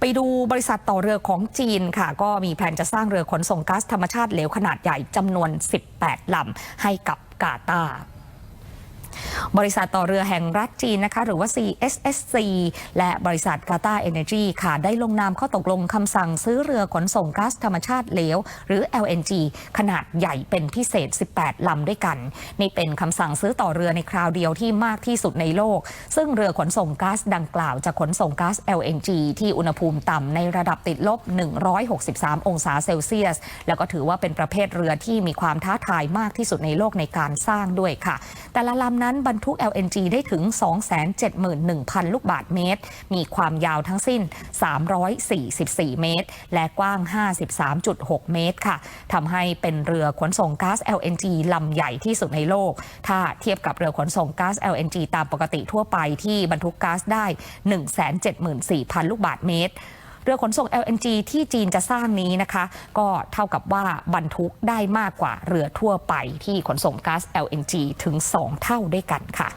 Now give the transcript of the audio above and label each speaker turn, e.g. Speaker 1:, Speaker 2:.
Speaker 1: ไปดูบริษัทต่อเรือของจีนค่ะ ก็มีแผนจะสร้างเรือขนส่งก๊าซธรรมชาติเหลวขนาดใหญ่จำนวน 18ลำให้กับกาตาร์ บริษัทต่อเรือแห่งรัฐจีนนะคะหรือว่า CSSC และบริษัทกาตาเอเนจีค่ะได้ลงนามข้อตกลงคำสั่งซื้อเรือขนส่งก๊าซธรรมชาติเหลว หรือ LNG ขนาดใหญ่เป็นพิเศษ 18 ลำด้วยกัน นี่เป็นคำสั่งซื้อต่อเรือในคราวเดียวที่มากที่สุดในโลก ซึ่งเรือขนส่งก๊าซดังกล่าวจะขนส่งก๊าซ LNG ที่อุณหภูมิต่ำในระดับติดลบ 163 องศาเซลเซียส แล้วก็ถือว่าเป็นประเภทเรือที่มีความท้าทายมากที่สุดในโลกในการสร้างด้วยค่ะ แต่ละลำนั้นบรรทุก LNG ได้ถึง 271,000 ลูกบาทเมตร มีความยาวทั้งสิ้น 344 เมตร และกว้าง 53.6 เมตรค่ะทำให้เป็นเรือขนส่งก๊าซ LNG ลำใหญ่ที่สุดในโลก ถ้าเทียบกับเรือขนส่งก๊าซ LNG ตามปกติทั่วไปที่บรรทุกก๊าซได้ 174,000 ลูกบาทเมตร รือขนส่ง LNG ที่จีนจะสร้างนี้นะคะ ก็เท่ากับว่าบรรทุกได้มากกว่าเรือทั่วไปที่ขนส่งก๊าซ LNG ถึง 2 เท่าด้วยกันค่ะ